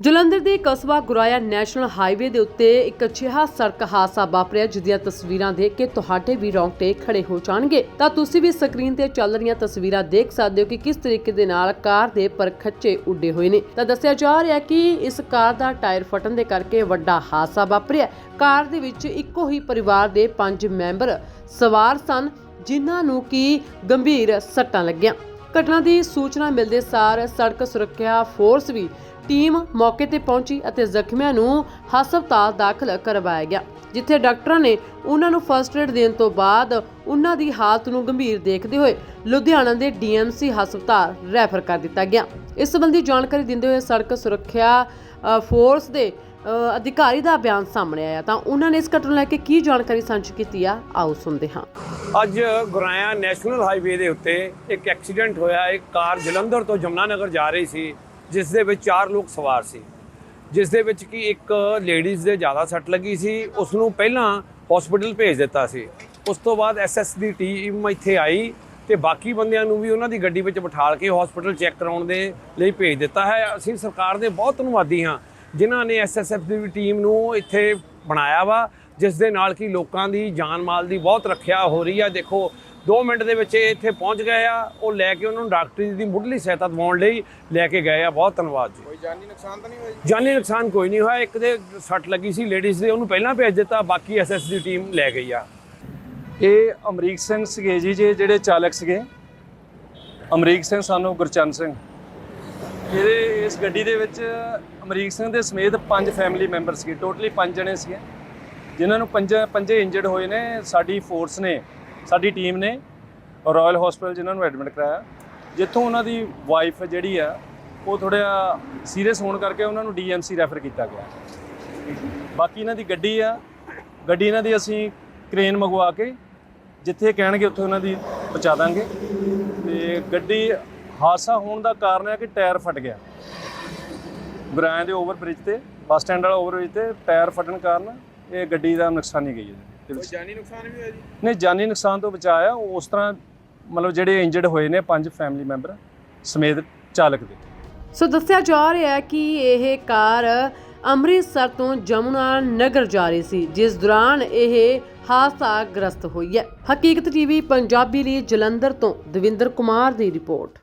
ਜਲੰਧਰ ਦੇ ਕਸਬਾ ਗੁਰਾਇਆ national highway ਦੇ ਉੱਤੇ ਇੱਕ ਅਜਿਹਾ ਸੜਕ ਹਾਦਸਾ ਵਾਪਰਿਆ ਜਿਹਦੀਆਂ ਤਸਵੀਰਾਂ ਦੇਖ ਕੇ ਤੁਹਾਡੇ ਵੀ ਰੌਂਗਟੇ ਖੜੇ ਹੋ ਜਾਣਗੇ। ਤਾਂ ਤੁਸੀਂ ਵੀ ਸਕਰੀਨ ਤੇ ਚੱਲ ਰਹੀਆਂ ਤਸਵੀਰਾਂ ਦੇਖ ਸਕਦੇ ਹੋ ਕਿ ਕਿਸ ਤਰੀਕੇ ਦੇ ਨਾਲ ਕਾਰ ਦੇ ਪਰਖੱਚੇ ਉੱਡੇ ਹੋਏ ਨੇ। ਤਾਂ ਦੱਸਿਆ ਜਾ ਰਿਹਾ ਕਿ ਇਸ ਕਾਰ ਦਾ ਟਾਇਰ ਫਟਣ ਦੇ ਕਰਕੇ ਵੱਡਾ ਹਾਦਸਾ ਵਾਪਰਿਆ। ਕਾਰ ਦੇ ਵਿੱਚ ਇੱਕੋ ਹੀ ਪਰਿਵਾਰ ਦੇ ਪੰਜ ਮੈਂਬਰ ਸਵਾਰ ਸਨ, ਜਿਨ੍ਹਾਂ ਨੂੰ ਕਿ ਗੰਭੀਰ ਸੱਟਾਂ ਲੱਗੀਆਂ। ਘਟਨਾ ਦੀ ਸੂਚਨਾ ਮਿਲਦੇ ਸਾਰ ਸੜਕ ਸੁਰੱਖਿਆ ਫੋਰਸ ਵੀ ਟੀਮ ਮੌਕੇ ਤੇ ਪਹੁੰਚੀ ਅਤੇ ਜ਼ਖਮੀਆਂ ਨੂੰ ਹਸਪਤਾਲ ਦਾਖਲ ਕਰਵਾਇਆ ਗਿਆ, ਜਿੱਥੇ ਡਾਕਟਰਾਂ ਨੇ ਉਹਨਾਂ ਨੂੰ ਫਰਸਟ ਏਡ ਦੇਣ ਤੋਂ ਬਾਅਦ ਉਹਨਾਂ ਦੀ ਹਾਲਤ ਨੂੰ ਗੰਭੀਰ ਦੇਖਦੇ ਹੋਏ ਲੁਧਿਆਣਾ ਦੇ ਡੀਐਮਸੀ ਹਸਪਤਾਲ ਰੈਫਰ ਕਰ ਦਿੱਤਾ ਗਿਆ। ਇਸ ਸੰਬੰਧੀ ਜਾਣਕਾਰੀ ਦਿੰਦੇ ਹੋਏ ਸੜਕ ਸੁਰੱਖਿਆ ਫੋਰਸ ਦੇ ਅਧਿਕਾਰੀ ਦਾ ਬਿਆਨ ਸਾਹਮਣੇ ਆਇਆ। ਤਾਂ ਉਹਨਾਂ ਨੇ ਇਸ ਘਟਨਾ ਨੂੰ ਲੈ ਕੇ ਕੀ ਜਾਣਕਾਰੀ ਸਾਂਝੀ ਕੀਤੀ ਆ? ਆਓ ਸੁਣਦੇ ਹਾਂ। ਅੱਜ ਗੁਰਾਇਆ ਨੈਸ਼ਨਲ ਹਾਈਵੇ ਦੇ ਉੱਤੇ ਇੱਕ ਐਕਸੀਡੈਂਟ ਹੋਇਆ। ਇੱਕ ਕਾਰ ਜਲੰਧਰ ਤੋਂ ਜਮਨਾਨਗਰ ਜਾ ਰਹੀ ਸੀ, ਜਿਸ ਦੇ ਵਿੱਚ ਚਾਰ ਲੋਕ ਸਵਾਰ ਸੀ। ਜਿਸ ਦੇ ਵਿੱਚ ਕਿ ਇੱਕ ਲੇਡੀਜ਼ ਦੇ ਜ਼ਿਆਦਾ ਸੱਟ ਲੱਗੀ ਸੀ। ਉਸ ਨੂੰ ਪਹਿਲਾਂ ਹਸਪੀਟਲ ਭੇਜ ਦਿੱਤਾ ਸੀ। ਉਸ ਤੋਂ ਬਾਅਦ ਐਸਐਸ ਦੀ ਟੀਮ ਇੱਥੇ ਆਈ ਤੇ ਬਾਕੀ ਬੰਦਿਆਂ ਨੂੰ ਵੀ ਉਹਨਾਂ ਦੀ ਗੱਡੀ ਵਿੱਚ ਬਿਠਾਲ ਕੇ ਹਸਪੀਟਲ ਚੈੱਕ ਕਰਾਉਣ ਦੇ ਲਈ ਭੇਜ ਦਿੱਤਾ ਹੈ। ਅਸੀਂ ਸਰਕਾਰ ਦੇ ਬਹੁਤ ਧੰਨਵਾਦੀ ਹਾਂ ਜਿਨ੍ਹਾਂ ਨੇ ਐਸਐਸਐਫ ਦੀ ਟੀਮ ਨੂੰ ਇੱਥੇ ਬਣਾਇਆ ਵਾ ਜਿਸ ਦੇ ਨਾਲ ਕਿ ਲੋਕਾਂ ਦੀ ਜਾਨ ਮਾਲ ਦੀ ਬਹੁਤ ਰੱਖਿਆ ਹੋ ਰਹੀ ਆ। ਦੇਖੋ 2 ਮਿੰਟ ਦੇ ਵਿੱਚ ਇਹ ਇੱਥੇ ਪਹੁੰਚ ਗਏ ਆ ਉਹ ਲੈ ਕੇ ਉਹਨਾਂ ਨੂੰ ਡਾਕਟਰੀ ਦੀ ਮੁੱਢਲੀ ਸਹਾਇਤਾ ਦਿਵਾਉਣ ਲਈ ਲੈ ਕੇ ਗਏ ਆ। ਬਹੁਤ ਧੰਨਵਾਦ ਜੀ। ਕੋਈ ਜਾਨੀ ਨੁਕਸਾਨ ਤਾਂ ਨਹੀਂ ਹੋਇਆ ਜੀ? ਜਾਨੀ ਨੁਕਸਾਨ ਕੋਈ ਨਹੀਂ ਹੋਇਆ ਇੱਕ ਦੇ ਸੱਟ ਲੱਗੀ ਸੀ ਲੇਡੀਜ਼ ਦੇ ਉਹਨੂੰ ਪਹਿਲਾਂ ਭੇਜ ਦਿੱਤਾ ਬਾਕੀ ਐਸਐਸ ਦੀ ਟੀਮ ਲੈ ਗਈ ਆ। ਇਹ ਅਮਰੀਕ ਸਿੰਘ ਸੀਗੇ ਜੀ ਜੇ ਜਿਹੜੇ ਚਾਲਕ ਸੀਗੇ। ਅਮਰੀਕ ਸਿੰਘ ਸਾਨੂੰ ਗੁਰਚਰਨ ਸਿੰਘ। ਇਹਦੇ ਇਸ ਗੱਡੀ ਦੇ ਵਿੱਚ ਅਮਰੀਕ ਸਿੰਘ ਦੇ ਸਮੇਤ ਪੰਜ ਫੈਮਿਲੀ ਮੈਂਬਰ ਸੀਗੇ ਟੋਟਲੀ ਪੰਜ ਜਣੇ ਸੀਗੇ। ਜਿਨ੍ਹਾਂ ਨੂੰ ਪੰਜ, ਪੰਜੇ ਇੰਜਰਡ ਹੋਏ ਨੇ। ਸਾਡੀ ਫੋਰਸ ਨੇ, ਸਾਡੀ ਟੀਮ ਨੇ ਰਾਇਲ ਹਸਪੀਟਲ ਜਿਨ੍ਹਾਂ ਨੂੰ ਐਡਮਿਟ ਕਰਾਇਆ। ਜਿੱਥੋਂ ਉਹਨਾਂ ਦੀ ਵਾਈਫ ਜਿਹੜੀ ਆ, ਉਹ ਥੋੜ੍ਹਾ ਸੀਰੀਅਸ ਹੋਣ ਕਰਕੇ ਉਹਨਾਂ ਨੂੰ ਡੀਐਮਸੀ ਰੈਫਰ ਕੀਤਾ ਗਿਆ। ਬਾਕੀ ਇਹਨਾਂ ਦੀ ਗੱਡੀ ਆ, ਗੱਡੀ ਇਹਨਾਂ ਦੀ ਅਸੀਂ ਕ੍ਰੇਨ ਮੰਗਵਾ ਕੇ, ਜਿੱਥੇ ਕਹਿਣਗੇ ਉੱਥੇ ਉਹਨਾਂ ਦੀ ਪਹੁੰਚਾ ਦਾਂਗੇ। ਤੇ ਗੱਡੀ ਹਾਦਸਾ ਹੋਣ ਦਾ ਕਾਰਨ ਹੈ ਕਿ ਟਾਇਰ ਫਟ ਗਿਆ। ਗੁਰਾਇਆਂ ਦੇ ਓਵਰ ਬ੍ਰਿਜ ਤੇ ਬੱਸ ਸਟੈਂਡ ਵਾਲਾ ਓਵਰ ਬ੍ਰਿਜ ਤੇ ਟਾਇਰ ਫਟਣ ਕਾਰਨ ਇਹ ਗੱਡੀ ਦਾ ਨੁਕਸਾਨੀ ਗਈ ਹੈ। ਕੋਈ ਜਾਨੀ ਨੁਕਸਾਨ ਵੀ ਹੋਇਆ ਜੀ? ਨਹੀਂ ਜਾਨੀ ਨੁਕਸਾਨ ਤੋਂ ਬਚਾਇਆ ਉਸ ਤਰ੍ਹਾਂ ਮਤਲਬ ਜਿਹੜੇ ਇੰਜਰਡ ਹੋਏ ਨੇ ਪੰਜ ਫੈਮਿਲੀ ਮੈਂਬਰ ਸਮੇਤ ਚਾਲਕ ਦੇ। ਸੋ ਦੱਸਿਆ ਜਾ ਰਿਹਾ ਹੈ ਕਿ ਇਹ ਕਾਰ ਅੰਮ੍ਰਿਤਸਰ ਤੋਂ ਜਮੁਨਾ ਨਗਰ ਜਾ ਰਹੀ ਸੀ ਜਿਸ ਦੌਰਾਨ ਇਹ ਹਾਦਸਾ ਗ੍ਰਸਤ ਹੋਈ ਹੈ। ਹਕੀਕਤ ਟੀਵੀ ਪੰਜਾਬੀ ਲਈ ਜਲੰਧਰ ਤੋਂ ਦਵਿੰਦਰ ਕੁਮਾਰ ਦੀ ਰਿਪੋਰਟ।